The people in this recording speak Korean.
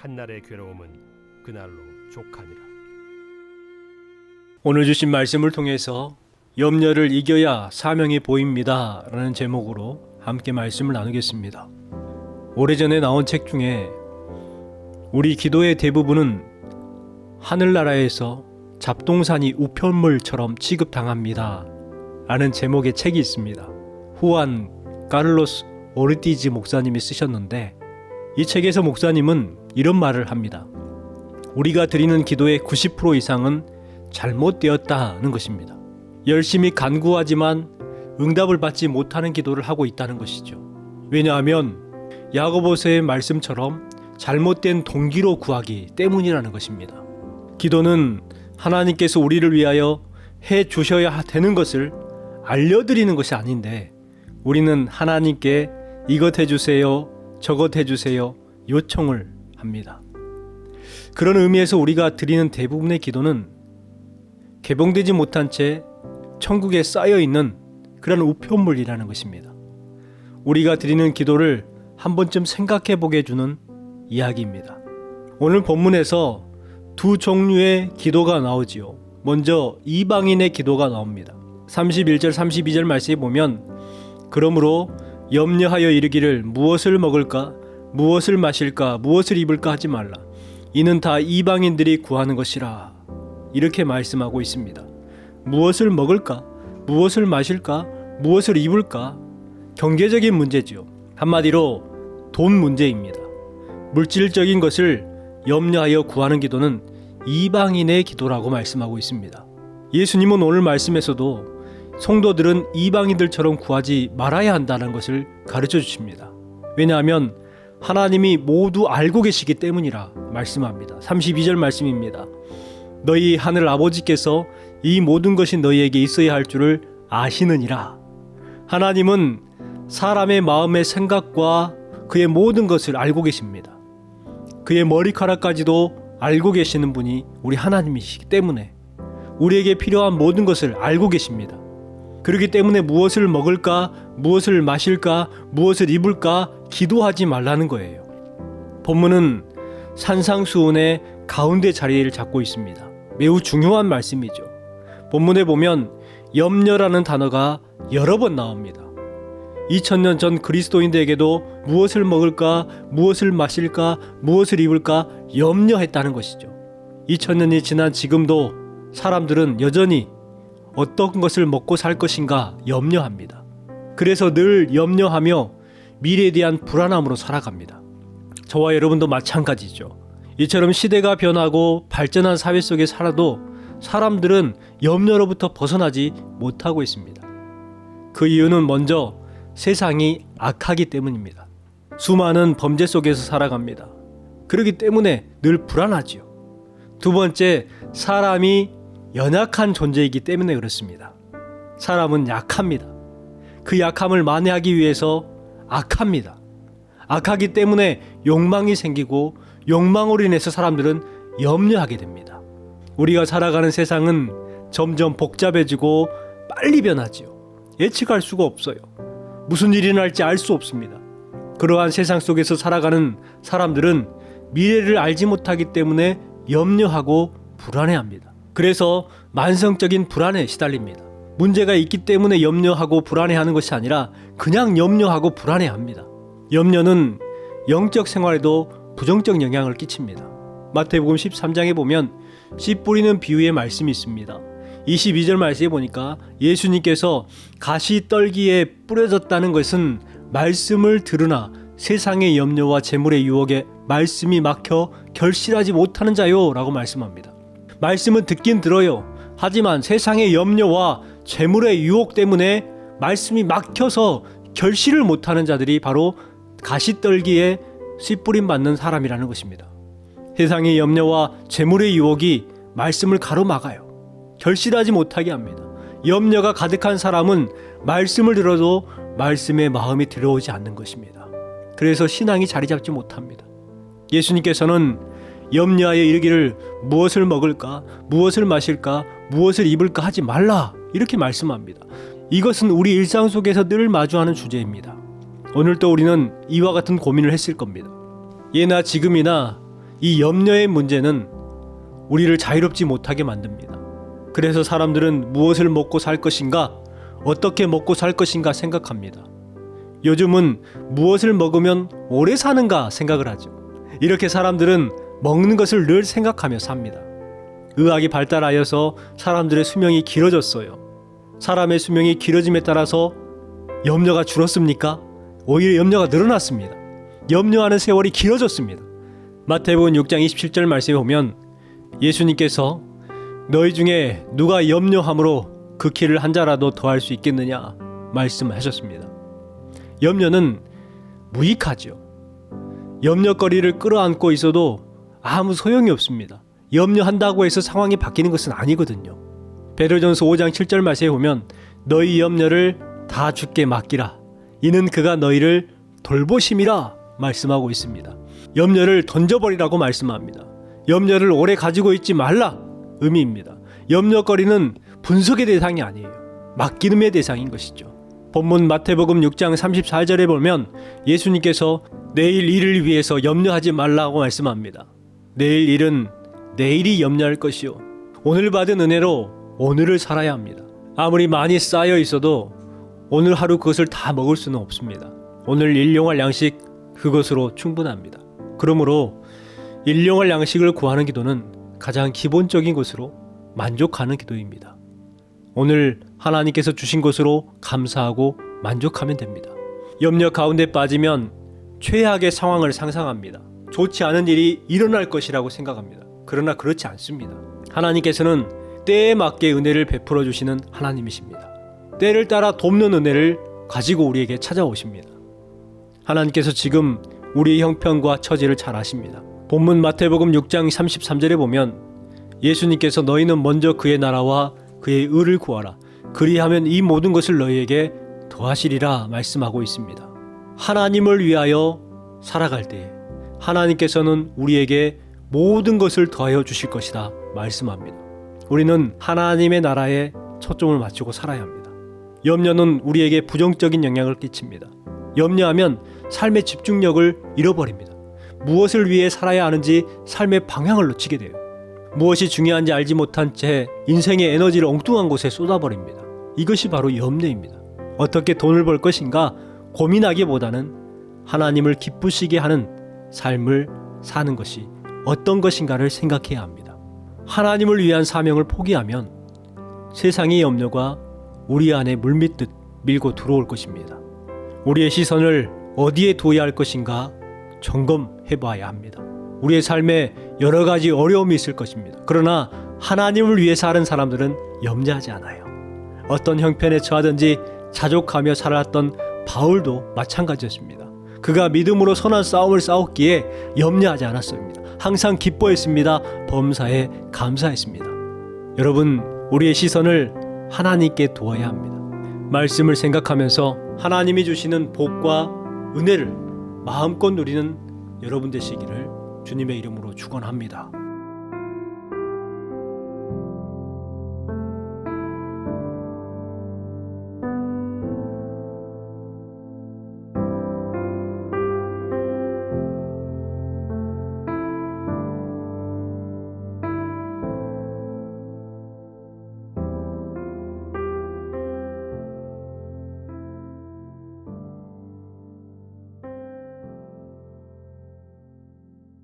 한날의 괴로움은 그날로 족하니라 오늘 주신 말씀을 통해서 염려를 이겨야 사명이 보입니다. 라는 제목으로 함께 말씀을 나누겠습니다. 오래전에 나온 책 중에 우리 기도의 대부분은 하늘나라에서 잡동사니 우편물처럼 취급당합니다. 라는 제목의 책이 있습니다. 후안 카를로스 오르티즈 목사님이 쓰셨는데 이 책에서 목사님은 이런 말을 합니다. 우리가 드리는 기도의 90% 이상은 잘못되었다는 것입니다. 열심히 간구하지만 응답을 받지 못하는 기도를 하고 있다는 것이죠. 왜냐하면 야고보서의 말씀처럼 잘못된 동기로 구하기 때문이라는 것입니다. 기도는 하나님께서 우리를 위하여 해 주셔야 되는 것을 알려드리는 것이 아닌데 우리는 하나님께 이것 해주세요, 저것 해주세요 요청을 합니다. 그런 의미에서 우리가 드리는 대부분의 기도는 개봉되지 못한 채 천국에 쌓여 있는 그런 우편물이라는 것입니다. 우리가 드리는 기도를 한 번쯤 생각해 보게 해주는 이야기입니다. 오늘 본문에서 두 종류의 기도가 나오지요. 먼저 이방인의 기도가 나옵니다. 31절 32절 말씀에 보면 그러므로 염려하여 이르기를 무엇을 먹을까 무엇을 마실까 무엇을 입을까 하지 말라 이는 다 이방인들이 구하는 것이라 이렇게 말씀하고 있습니다. 무엇을 먹을까 무엇을 마실까 무엇을 입을까 경제적인 문제지요. 한마디로 돈 문제입니다. 물질적인 것을 염려하여 구하는 기도는 이방인의 기도라고 말씀하고 있습니다. 예수님은 오늘 말씀에서도 성도들은 이방인들처럼 구하지 말아야 한다는 것을 가르쳐 주십니다. 왜냐하면 하나님이 모두 알고 계시기 때문이라 말씀합니다. 32절 말씀입니다. 너희 하늘 아버지께서 이 모든 것이 너희에게 있어야 할 줄을 아시느니라. 하나님은 사람의 마음의 생각과 그의 모든 것을 알고 계십니다. 그의 머리카락까지도 알고 계시는 분이 우리 하나님이시기 때문에 우리에게 필요한 모든 것을 알고 계십니다. 그렇기 때문에 무엇을 먹을까, 무엇을 마실까, 무엇을 입을까 기도하지 말라는 거예요. 본문은 산상수훈의 가운데 자리를 잡고 있습니다. 매우 중요한 말씀이죠. 본문에 보면 염려라는 단어가 여러 번 나옵니다. 2000년 전 그리스도인들에게도 무엇을 먹을까, 무엇을 마실까, 무엇을 입을까 염려했다는 것이죠. 2000년이 지난 지금도 사람들은 여전히 어떤 것을 먹고 살 것인가 염려합니다. 그래서 늘 염려하며 미래에 대한 불안함으로 살아갑니다. 저와 여러분도 마찬가지죠. 이처럼 시대가 변하고 발전한 사회 속에 살아도 사람들은 염려로부터 벗어나지 못하고 있습니다. 그 이유는 먼저 세상이 악하기 때문입니다. 수많은 범죄 속에서 살아갑니다. 그렇기 때문에 늘 불안하지요. 두 번째, 사람이 연약한 존재이기 때문에 그렇습니다. 사람은 약합니다. 그 약함을 만회하기 위해서 악합니다. 악하기 때문에 욕망이 생기고 욕망으로 인해서 사람들은 염려하게 됩니다. 우리가 살아가는 세상은 점점 복잡해지고 빨리 변하지요. 예측할 수가 없어요. 무슨 일이 날지 알 수 없습니다. 그러한 세상 속에서 살아가는 사람들은 미래를 알지 못하기 때문에 염려하고 불안해합니다. 그래서 만성적인 불안에 시달립니다. 문제가 있기 때문에 염려하고 불안해하는 것이 아니라 그냥 염려하고 불안해합니다. 염려는 영적 생활에도 부정적 영향을 끼칩니다. 마태복음 13장에 보면 씨 뿌리는 비유의 말씀이 있습니다. 22절 말씀에 보니까 예수님께서 가시 떨기에 뿌려졌다는 것은 말씀을 들으나 세상의 염려와 재물의 유혹에 말씀이 막혀 결실하지 못하는 자요라고 말씀합니다. 말씀은 듣긴 들어요. 하지만 세상의 염려와 재물의 유혹 때문에 말씀이 막혀서 결실을 못하는 자들이 바로 가시떨기에 씨뿌림 받는 사람이라는 것입니다. 세상의 염려와 재물의 유혹이 말씀을 가로막아요. 결실하지 못하게 합니다. 염려가 가득한 사람은 말씀을 들어도 말씀의 마음이 들어오지 않는 것입니다. 그래서 신앙이 자리 잡지 못합니다. 예수님께서는 염려하여 이르기를 무엇을 먹을까, 무엇을 마실까, 무엇을 입을까 하지 말라 이렇게 말씀합니다. 이것은 우리 일상 속에서 늘 마주하는 주제입니다. 오늘도 우리는 이와 같은 고민을 했을 겁니다. 예나 지금이나 이 염려의 문제는 우리를 자유롭지 못하게 만듭니다. 그래서 사람들은 무엇을 먹고 살 것인가, 어떻게 먹고 살 것인가 생각합니다. 요즘은 무엇을 먹으면 오래 사는가 생각을 하죠. 이렇게 사람들은 먹는 것을 늘 생각하며 삽니다. 의학이 발달하여서 사람들의 수명이 길어졌어요. 사람의 수명이 길어짐에 따라서 염려가 줄었습니까? 오히려 염려가 늘어났습니다. 염려하는 세월이 길어졌습니다. 마태복음 6장 27절 말씀에 보면 예수님께서 너희 중에 누가 염려함으로 그 키를 한 자라도 더할 수 있겠느냐 말씀하셨습니다. 염려는 무익하죠. 염려거리를 끌어안고 있어도 아무 소용이 없습니다. 염려한다고 해서 상황이 바뀌는 것은 아니거든요. 베드로전서 5장 7절 말씀에 보면 너희 염려를 다 주께 맡기라. 이는 그가 너희를 돌보심이라 말씀하고 있습니다. 염려를 던져버리라고 말씀합니다. 염려를 오래 가지고 있지 말라 의미입니다. 염려거리는 분석의 대상이 아니에요. 맡기름의 대상인 것이죠. 본문 마태복음 6장 34절에 보면 예수님께서 내일 일을 위해서 염려하지 말라고 말씀합니다. 내일 일은 내일이 염려할 것이요. 오늘 받은 은혜로 오늘을 살아야 합니다. 아무리 많이 쌓여 있어도 오늘 하루 그것을 다 먹을 수는 없습니다. 오늘 일용할 양식 그것으로 충분합니다. 그러므로 일용할 양식을 구하는 기도는 가장 기본적인 것으로 만족하는 기도입니다. 오늘 하나님께서 주신 것으로 감사하고 만족하면 됩니다. 염려 가운데 빠지면 최악의 상황을 상상합니다. 좋지 않은 일이 일어날 것이라고 생각합니다. 그러나 그렇지 않습니다. 하나님께서는 때에 맞게 은혜를 베풀어 주시는 하나님이십니다. 때를 따라 돕는 은혜를 가지고 우리에게 찾아오십니다. 하나님께서 지금 우리의 형편과 처지를 잘 아십니다. 본문 마태복음 6장 33절에 보면 예수님께서 너희는 먼저 그의 나라와 그의 의를 구하라. 그리하면 이 모든 것을 너희에게 더하시리라 말씀하고 있습니다. 하나님을 위하여 살아갈 때 하나님께서는 우리에게 모든 것을 더하여 주실 것이다 말씀합니다. 우리는 하나님의 나라에 초점을 맞추고 살아야 합니다. 염려는 우리에게 부정적인 영향을 끼칩니다. 염려하면 삶의 집중력을 잃어버립니다. 무엇을 위해 살아야 하는지 삶의 방향을 놓치게 돼요. 무엇이 중요한지 알지 못한 채 인생의 에너지를 엉뚱한 곳에 쏟아버립니다. 이것이 바로 염려입니다. 어떻게 돈을 벌 것인가 고민하기보다는 하나님을 기쁘시게 하는 삶을 사는 것이 어떤 것인가를 생각해야 합니다. 하나님을 위한 사명을 포기하면 세상의 염려가 우리 안에 물밀듯 밀고 들어올 것입니다. 우리의 시선을 어디에 두어야 할 것인가 점검해 봐야 합니다. 우리의 삶에 여러 가지 어려움이 있을 것입니다. 그러나 하나님을 위해 사는 사람들은 염려하지 않아요. 어떤 형편에 처하든지 자족하며 살았던 바울도 마찬가지였습니다. 그가 믿음으로 선한 싸움을 싸웠기에 염려하지 않았습니다. 항상 기뻐했습니다. 범사에 감사했습니다. 여러분, 우리의 시선을 하나님께 두어야 합니다. 말씀을 생각하면서 하나님이 주시는 복과 은혜를 마음껏 누리는 여러분 되시기를 주님의 이름으로 축원합니다.